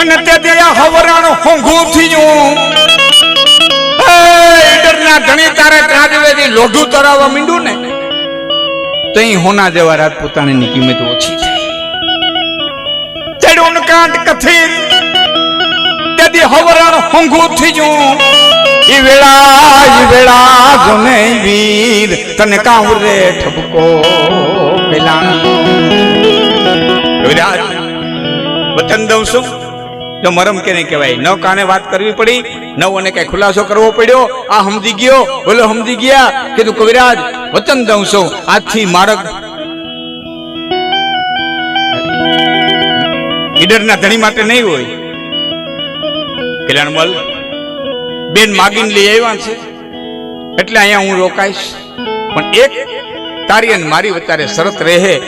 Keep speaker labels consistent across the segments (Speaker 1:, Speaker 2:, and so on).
Speaker 1: અને તે દયા હવરાણ હોંઘું થયું. એ, ઈડરના ધણી તારે ત્રાજવેથી લોઢું તરાવવા મીંડું ને. તઈ હોના જેવા રાજપૂતાણીની કિંમત ઓછી છે. ચડુન કાંટ કથિર તેથી હવરાણ હોંગો થયું. ઈ વેળા ઈ વેળા જોને વીર, તને કાંવરે ઠપકો પેલા વિરાજ વતન દઉં છું. જો મરમ કે નહીં કહેવાય? ન કાને વાત કરવી પડી નવ અને કઈ ખુલાસો કરવો પડ્યો? આ સમજી ગયો? બોલો, સમજી ગયા? કીધું, કવિરાજ વતન દઉં છું. આજથી માર્ગ ઈડરના ધણી માટે નહીં હોય. કલ્યાણમલ બેન માગીને લઈ આવ્યા છે. એટલે અહીંયા હું રોકાઈશ. પણ એક તારી અને મારી વચ્ચે શરત રહે.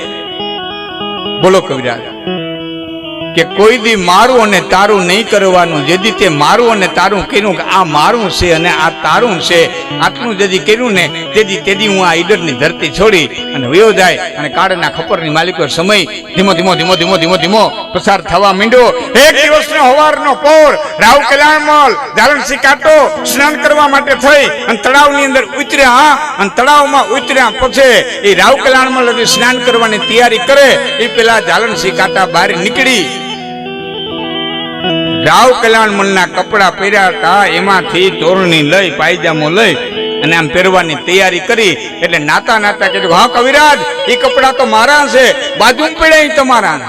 Speaker 1: બોલો, કવિરાજ. કે કોઈ દી મારું અને તારું નહીં કરવાનું. જેથી તે મારું અને તારું કર્યું કે આ મારું છે અને આ તારું છે. આટલું જેથી કર્યું ને તેથી તેથી હું આ ઈડરની ધરતી છોડી અને વયો જાય અને કાળના ખપરની માલિકો સમય ધીમો ધીમો ધીમો ધીમો ધીમો ધીમો પસાર થવા માંડ્યો. એક દિવસનો હવારનો પોર રાવ કલ્યાણમલ જાલનસી કાંટો સ્નાન કરવા માટે થઈ અને તળાવની અંદર ઉતર્યા. અને તળાવમાં ઉતર્યા પછી એ રાવ કલ્યાણ મોલ સ્નાન કરવાની તૈયારી કરે. એ પેલા જાલનસી કાંટા બહાર નીકળી. રાવ કલ્યાણ મલના કપડા પહેર્યા હતા. એમાંથી તોરણી લઈ, પાયજામો લઈ અને આમ પહેરવાની તૈયારી કરી. એટલે નાતા નાતા કીધું હા કવિરાજ એ કપડા તો મારા છે. બાજુ પડ્યા તમારા.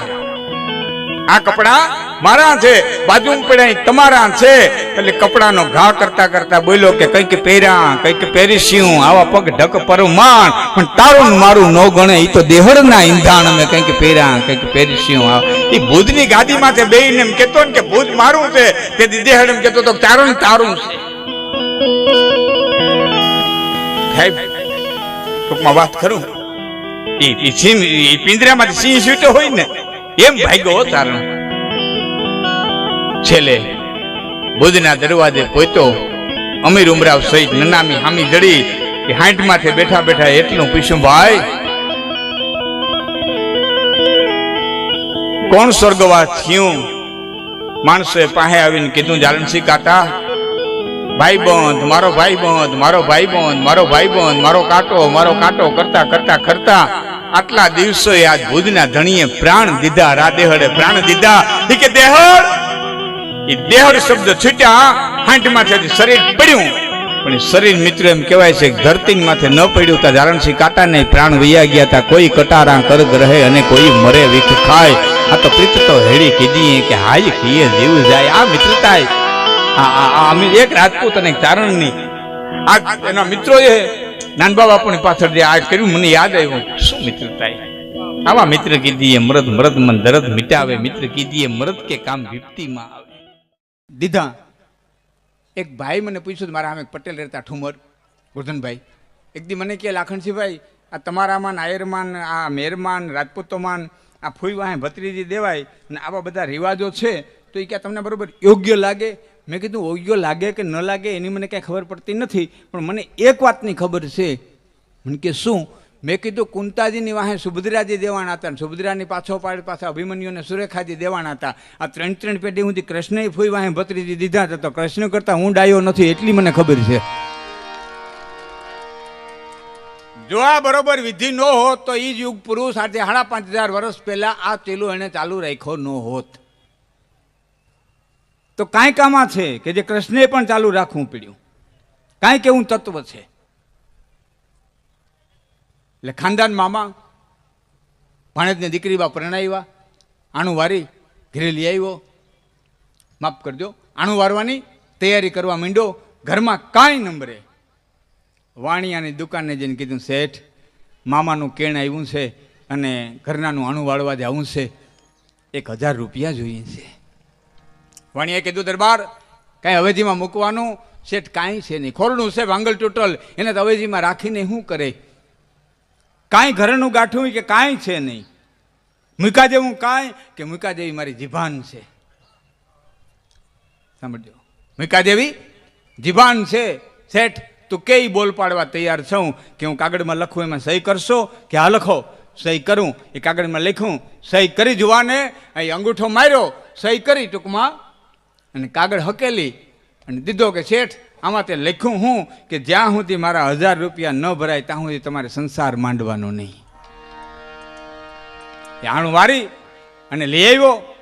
Speaker 1: આ કપડા મારા છે, બાજુ પડ્યા તમારા છે. એટલે કપડાનો ઘા કરતા કરતા બોલ્યો કે કંઈક પહેર્યા, કંઈક પહેરીશું, આવા પગ ઢક પરમાણ. પણ તારું મારું ન ગણે એ તો દેહળના ઈંધાણ અમે કંઈક પહેર્યા, કંઈક પહેરીશું આ એ ભૂતની ગાદીમાં છે બેઈને એમ કહેતો ને કે ભૂત મારું છે તે દેહળ એમ કહેતો તો તારું ને તારું છે. ટૂંકમાં વાત કરું? એ સિંહ પિંજરામાંથી સિંહ છૂટ્યો હોય ને, એમ ભાગ્યો તારણ છેલ્લે બુધના દરવાજે પહોંચ્યો અમીર ઉમરાવ સહિત નનામી હામી જડી કે હાંઠ માથે બેઠા બેઠા એટલું પીશું, ભાઈ, કોણ સ્વર્ગવાસ થયું? માણસોએ પાસે આવીને કીધું જાલનસિંહ કાકા ભાઈબંધ મારો ભાઈ બંધ, મારો ભાઈ બંધ, મારો ભાઈ બંધ, મારો કાંટો મારો કાંટો કરતા કરતા કરતા આટલા દિવસોએ આજ ભુજના ધણીએ પ્રાણ દીધા રાદેહડે પ્રાણ દીધા. કે દેહડ એ શબ્દ છૂટ્યા હાંઠમાંથી શરીર પડ્યું. પણ શરીર મિત્ર એમ કહેવાય છે ધરતી માથે ન પડ્યું તા કાટા ને પ્રાણ વૈયા ગયા તા, કોઈ કટારા કરગ રહે અને કોઈ મરે વિખ ખાય. આ તો પ્રીત તો હેડી કીધી કે હાય કીએ જીવ જાય, આ મિત્રતા અમે એક રાજપૂત અને તારણની. આ એના મિત્રો એ નાનબા બાપુની પાછળ જે આ કર્યું, મને યાદ આવ્યું, શું મિત્રતા આવા મિત્ર કીધી એ મરદ મરદ મન દરદ મિટાવે, મિત્ર કીધી મરદ કે કામ વિપતીમાં દીધા. એક ભાઈ મને પૂછ્યું મારા સામે પટેલ રહેતા ઠુમર, ગોરધનભાઈ. એક દી મને કહે લાખણસિંહભાઈ આ તમારામાં નાયરમાન આ મેરમાન, રાજપૂતોમાન, આ ફૂઈ ભત્રીજી દેવાય અને આવા બધા રિવાજો છે, તો એ ક્યાં તમને બરાબર યોગ્ય લાગે? મેં કીધું, યોગ્ય લાગે કે ન લાગે એની મને કાંઈ ખબર પડતી નથી, પણ મને એક વાતની ખબર છે. મને કે શું? મેં કીધું, કુંતાજીની વાહે સુભદ્રાજી દેવાના હતા અને સુભદ્રાની પાછો પાડ પાછા અભિમન્યુને સુરેખાજી દેવાના હતા. આ ત્રણ ત્રણ પેઢી સુધી કૃષ્ણએ ફૂઈ વાહે ભત્રીજી દીધા હતા. તો કૃષ્ણ કરતાં હું ડાયો નથી એટલી મને ખબર છે. જો આ બરોબર વિધિ ન હોત, તો એ જ યુગ પુરુષ આજે સાડા પાંચ હજાર વર્ષ પહેલા આ ચેલું એને ચાલુ રાખ્યો ન હોત. તો કાંઈ કામાં છે કે જે કૃષ્ણે પણ ચાલુ રાખવું પડ્યું? કાંઈક એવું તત્વ છે? એટલે ખાનદાન મામા, ભાણેજને દીકરી બા પ્રણાવ્યા, આણું વારી ઘરે લઈ આવ્યો. માફ કરજો, આણું વારવાની તૈયારી કરવા માંડ્યો. ઘરમાં કાંઈ નંબરે વાણિયાની દુકાને જઈને કીધું, શેઠ, મામાનું કેણ આવ્યું છે અને ઘરનાનું આણું વાળવા જવું છે. એક હજાર રૂપિયા જોઈએ છે. વાણિયાએ કીધું, દરબાર, કાંઈ અવેજીમાં મૂકવાનું? શેઠ, કાંઈ છે નહીં. ખોરડું છે, વાંગલ ટોટલ એને તો અવેજીમાં રાખીને શું કરે? કાંઈ ઘરનું ગાંઠું કે કાંઈ છે નહીં. મૂકા દેવું કાંઈ કે મૂકા દેવી મારી જીભાન છે? સાંભળજો. મૂકા દેવી જીભાન છે. શેઠ, તું કેઈ બોલ પાડવા તૈયાર છું કે હું કાગળમાં લખું, એમાં સહી કરશો? કે હા, લખો. સહી કરું. એ કાગળમાં લખું સહી કરી જુવાને. અહીં અંગૂઠો માર્યો. સહી કરી ટૂંકમાં. અને કાગળ હકેલી. અને દીધો કે શેઠ આમાં તે લખ્યું હું કે જ્યાં સુધી મારા હજાર રૂપિયા ન ભરાય, ત્યાં સુધી તમારે સંસાર માંડવાનો નહીં. આણું વારી અને લઈ આવ્યો.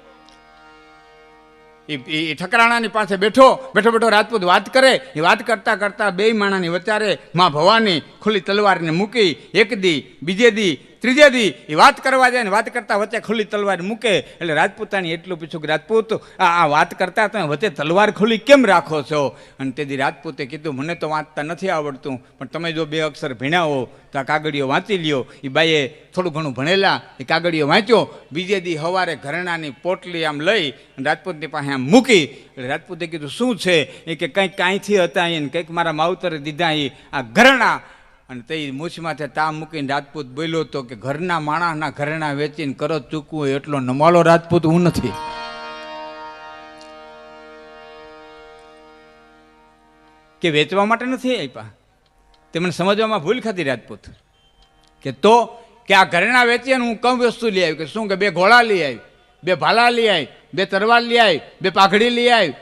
Speaker 1: એ ઠકરાણાની પાસે બેઠો. બેઠો બેઠો રાજપૂત વાત કરે. એ વાત કરતા કરતા બે માણાની વચારે માં ભવાની ખુલ્લી તલવારને મૂકી. એક દી, બીજે દી ત્રીજે દી એ વાત કરવા જાય ને વાત કરતા વચ્ચે ખુલ્લી તલવાર મૂકે. એટલે રાજપૂતાની એટલું પૂછ્યું કે, રાજપૂત, આ વાત કરતા તમે વચ્ચે તલવાર ખુલ્લી કેમ રાખો છો? અને તેથી રાજપૂતે કીધું, મને તો વાંચતા નથી આવડતું, પણ તમે જો બે અક્ષર ભીણાવો, તો આ કાગળીઓ વાંચી લ્યો. એ બાઈએ થોડું ઘણું ભણેલા, એ કાગળીઓ વાંચ્યો. બીજે દી સવારે ઘરેણાની પોટલી આમ લઈ અને રાજપૂતની પાસે આમ મૂકી. એટલે રાજપૂતે કીધું, શું છે? એ કે કંઈક કાંઈથી હતા એને કંઈક મારા માવતરે દીધા એ આ ઘરેણા. અને તે મૂછમાંથી તા મૂકીને રાજપૂત બોલ્યો હતો કે ઘરના માણસના ઘરેણા વેચીને કરો ચૂકવું એટલો નમાલો રાજપૂત, હું નથી. કે વેચવા માટે નથી આપ્યા તેમણે સમજવામાં ભૂલ ખાધી રાજપૂત. કે તો કે આ ઘરેણા વેચીએ હું કમ વસ્તુ લઈ આવી, કે શું કે બે ઘોડા લઈ આવી, બે ભાલા લઈ આવી, બે તરવાર લઈ આવી, બે પાઘડી લઈ આવી,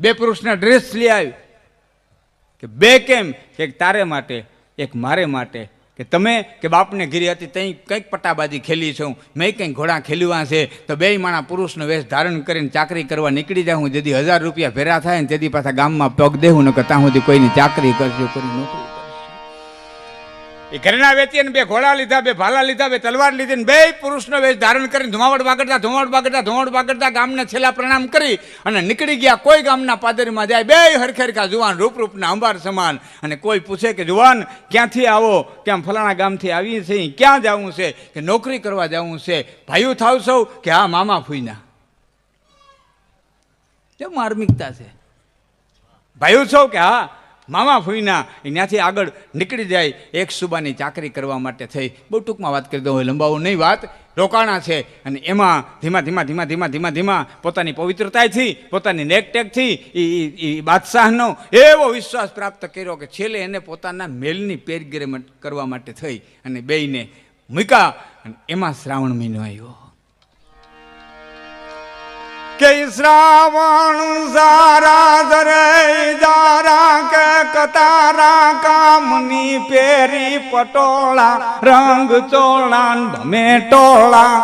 Speaker 1: બે પુરુષના ડ્રેસ લઈ આવી. કે બે કેમ? કે તારે માટે એક મારે માટે કે તમે કે બાપને ઘીરી હતી ત્યાં કંઈક પટ્ટાબાજી ખેલી છું મેં કંઈક ઘોડા ખેલવા છે. તો બે માણા પુરુષનો વેશ ધારણ કરીને ચાકરી કરવા નીકળી જાઉં. જેથી હજાર રૂપિયા ભેરા થાય ને તેથી પાછા ગામમાં પગ દેવું ન કે ત્યાં સુધી કોઈની ચાકરી કરજો કોઈ નોકરી. એ ઘરેણા વેચી બે ઘોડા લીધા, બે ભાલા લીધા, બે તલવાર લીધી બે પુરુષનો વેશ ધારણ કરીને ધુમાવટ બાગડતા ધુમાવટ બાગડતા ધુમાવટ બાગડતા ગામને છેલ્લા પ્રણામ કરી અને નીકળી ગયા. કોઈ ગામના પાદરીમાં જાય, બે હરખેરખા જુવાન, રૂપરૂપના અંબાર સમાન અને કોઈ પૂછે કે, જુવાન, ક્યાંથી આવો? ક્યાં ફલાણા ગામથી આવીએ છીએ? ક્યાં જવું છે? કે નોકરી કરવા જવું છે? ભાઈઓ થાવ સૌ કે હા મામા ફૂઈના? કેમ માર્મિકતા છે? ભાઈઓ છો કે હા? મામા ફૂઈના ત્યાંથી આગળ નીકળી જાય, એક સુબાની ચાકરી કરવા માટે થઈ. બહુ ટૂંકમાં વાત કરી દઉં હોય લંબાવું નહીં વાત. રોકાણા છે. અને એમાં ધીમા ધીમા ધીમા ધીમા ધીમા ધીમા પોતાની પવિત્રતાથી, પોતાની નેકટેકથી એ બાદશાહનો એવો વિશ્વાસ પ્રાપ્ત કર્યો કે છેલ્લે એને પોતાના મેલની પેરગીરે કરવા માટે થઈ. અને બેયને મૂક્યા. અને એમાં શ્રાવણ મહિનો આવ્યો. કે શ્રાવણ સારા ધરે દારા કે કતારા કામની પેરી પટોળા, રંગ ચોળા ન ભમે ટોળા.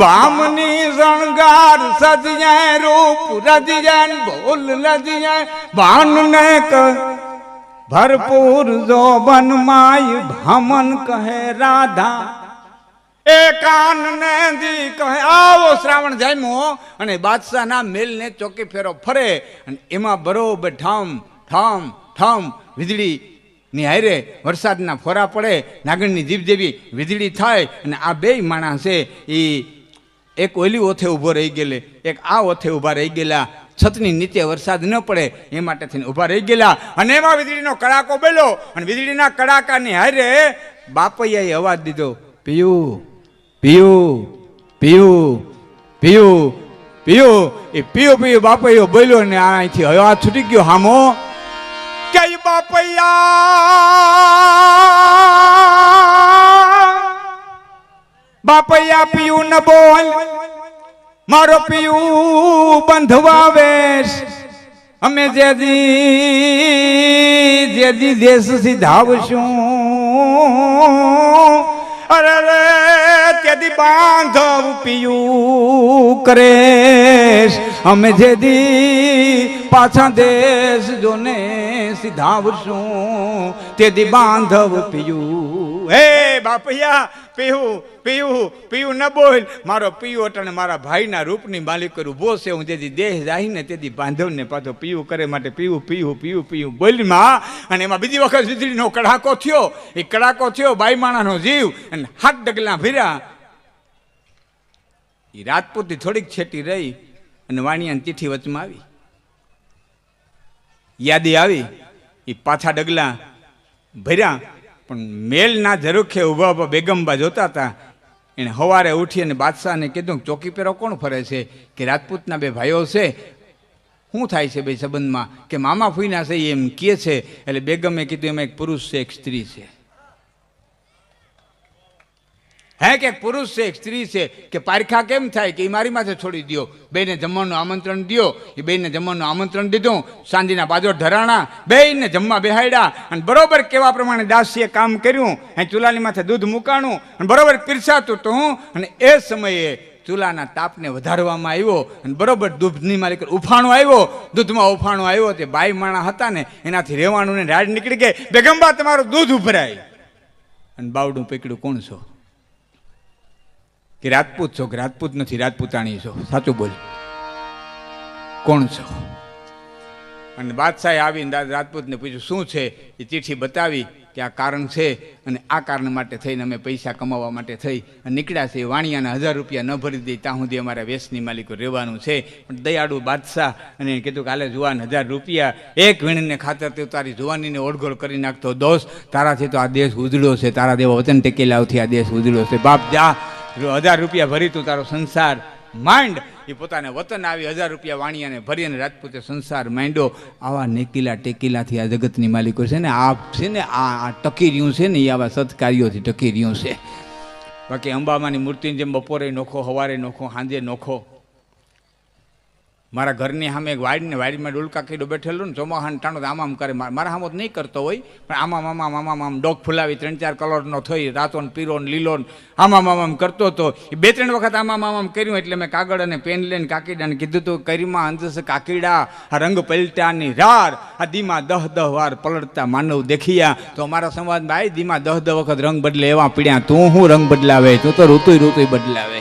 Speaker 1: ભામની શણગાર સજ્યા રૂપ રજ્યા ન ભૂલ લજ્યા ભાનને ક ભરપૂર જોબન માય ભામન કહે રાધા. એ કાન ને દી કહે, આવો શ્રાવણ જામ્યો. અને બાદશાહના મેલને ચોકી ફેરો ફરે અને એમાં બરોબર ઠમ ઠમ ઠમ વીજળી ની હારે વરસાદના ફોરા પડે, નાગણની જીભ જેવી વીજળી થાય અને આ બે માણસ એ એક ઓલી ઓથે ઊભો રહી ગયેલે, એક આ ઓથે ઊભા રહી ગયેલા, છતની નીચે વરસાદ ન પડે, એ માટે થઈને ઊભા રહી ગયેલા. અને એમાં વીજળીનો કડાકો બેલો અને વીજળીના કડાકાની હારે બાપૈયાએ અવાજ દીધો, પિયું પિયું પિયું પિયું પિયું. એ પિયું, પીયું, બાપૈયો બોલ્યો ને અહીંથી અહીંથી આ છૂટી ગયો હામો. કે બાપૈયા. બાપૈયા, પીયું ન બોલ. મારો પીયું બંધવા વેશ. અમે જે દી દેશથી દી તેથી બાંધવ પિયું કરે અમે જેદી પાછા દેશ જોને સિધાવશું. તેથી બાંધવ પિયું. હે બાપૈયા પીવું પીવું પીવું ન બોલ. મારો પીયું અટાણે મારા ભાઈના રૂપની માલિક ઊભો છે. હું જેથી દેહ જાહીને તેથી બાંધવને પાછો પીવું કરે માટે પીવું પીવું પીવું પીવું બોલમાં અને એમાં બીજી વખત વીજળીનો કડાકો થયો. એ કડાકો થયો બાઈ માણાનો જીવ. અને હાથ ડગલા ભીર્યા. એ રાજપૂતની થોડીક છેટી રહી અને વાણિયાની ચીઠી વચમાં આવી. યાદી આવી એ પાછા ડગલા ભર્યા, પણ મેલના ઝરૂખે ઊભા ઊભા બેગમબા જોતા હતા એણે સવારે ઉઠી અને બાદશાહને કીધું, ચોકી પેરો કોણ ફરે છે? કે રાજપૂતના બે ભાઈઓ છે? શું થાય છે બે સંબંધમાં? કે મામા ફૂઈના છે? એમ કહે છે. એટલે બેગમે કીધું, એમાં એક પુરુષ છે, એક સ્ત્રી છે. હે કે પુરુષ છે સ્ત્રી છે, કે પારખા કેમ થાય કે એ મારી માથે છોડી દ્યો? બેને જમવાનું આમંત્રણ દ્યો. એ બેને જમવાનું આમંત્રણ દીધું. સાંજના બાજોટ ધરાણા. બેને જમવા બેહાડ્યા અને બરોબર કેવા પ્રમાણે દાસીએ કામ કર્યું? અહીં ચૂલાની માથે દૂધ મુકાણું. અને બરોબર પીરસાતું તો. હું અને એ સમયે ચૂલાના તાપને વધારવામાં આવ્યો. અને બરોબર દૂધની માલિક ઉફાણો આવ્યો. દૂધમાં ઉફાણો આવ્યો તે બાઈ માણા હતા ને, એનાથી રહેવાનું ને રાડ નીકળી ગઈ. બેગંબા તમારું દૂધ ઉભરાય. અને બાવડું પકડ્યું કોણ છો? કે રાજપૂત છો કે રાજપૂત નથી, રાજપૂતાણી છો? સાચું બોલ. કોણ છો? અને બાદશાહે આવીને રાજપૂતને પૂછ્યું, શું છે? એ ચિઠ્ઠી બતાવી કે આ કારણ છે અને આ કારણ માટે થઈને અમે પૈસા કમાવા માટે થઈ અને નીકળ્યા છે વાણિયાના હજાર રૂપિયા ન ભરી દઈ ત્યાં સુધી અમારા વેસની માલિકો રહેવાનું છે. પણ દયાળુ બાદશાહ અને કીધું કે હાલે જુવાન હજાર રૂપિયા, એક વીણીને ખાતર તે તારી જુવાનીને ઓળઘોળ કરી નાખતો દોસ્ત તારાથી તો આ દેશ ઉજળો છે. તારા દેવા વતન ટેકેલાવથી આ દેશ ઉજળો છે. બાપ જા હજાર રૂપિયા ભરી તું તારો સંસાર માંડ. એ પોતાને વતન આવી હજાર રૂપિયા વાણી અને ભરી અને રાજપૂતે સંસાર માંડ્યો. આવા નેકીલા ટેકીલાથી આ જગતની માલિકો છે ને, આ છે ને, આ ટકી રહ્યું છે ને એ આવા સત્કાર્યોથી ટકી રહ્યું છે. બાકી અંબામાની મૂર્તિની જેમ બપોરે નોખો, હવારે નોખો, સાંજે નોખો મારા ઘરની સામે એક વાડીને વાડીમાં ડોલકા કીડો બેઠેલો ને ચોમાહાને ટાણો આમ આમ કરે મારા સામો નહીં કરતો હોય પણ આમાં આમામ આમામ આમ ડોક ફુલાવી ત્રણ ચાર કલરનો થઈ રાતો ને પીરો ને લીલો ને આમામ આમ આમ કરતો હતો એ બે ત્રણ વખત આમાં આમ આમ કર્યું એટલે મેં કાગળ અને પેન લઈને કાકીડાને કીધું તું કરીમાં અંતસ કાકીડા આ રંગ પલટાની રાર આ ધીમા દહ દહ વાર પલટતા માનવ દેખીયા તો અમારા સમાજમાં આવી ધીમા દહ દહ વખત રંગ બદલે એવા પીડ્યા તું હું રંગ બદલાવે તું તો ઋતુય ઋતુય બદલાવે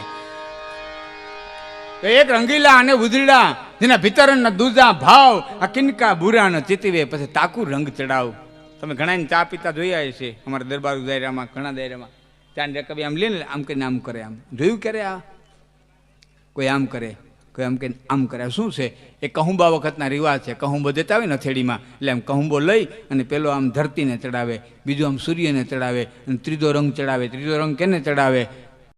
Speaker 1: તો એક રંગીલા અને ઉજળા જેના ભીતરના દૂધા ભાવ, આ કિનકા બુરાનો ચીતીવે પછી તાકુ રંગ ચડાવ. તમે ઘણા ચા પીતા જોયા છે અમારા દરબાર દાયરામાં, ઘણા દાયરામાં. ચા ને આમ લે ને આમ કરીને આમ કરે આમ. જોયું કરે આ? કોઈ આમ કરે, કોઈ આમ કહીને આમ કરે. શું છે? એ કહુંબા વખતના રિવાજ છે. કહુંબો દેતા હોય ને થેડીમાં, એટલે આમ કહુંબો લઈ અને પેલો આમ ધરતીને ચડાવે, બીજો આમ સૂર્યને ચડાવે અને ત્રીજો રંગ ચડાવે. ત્રીજો રંગ કેને ચડાવે?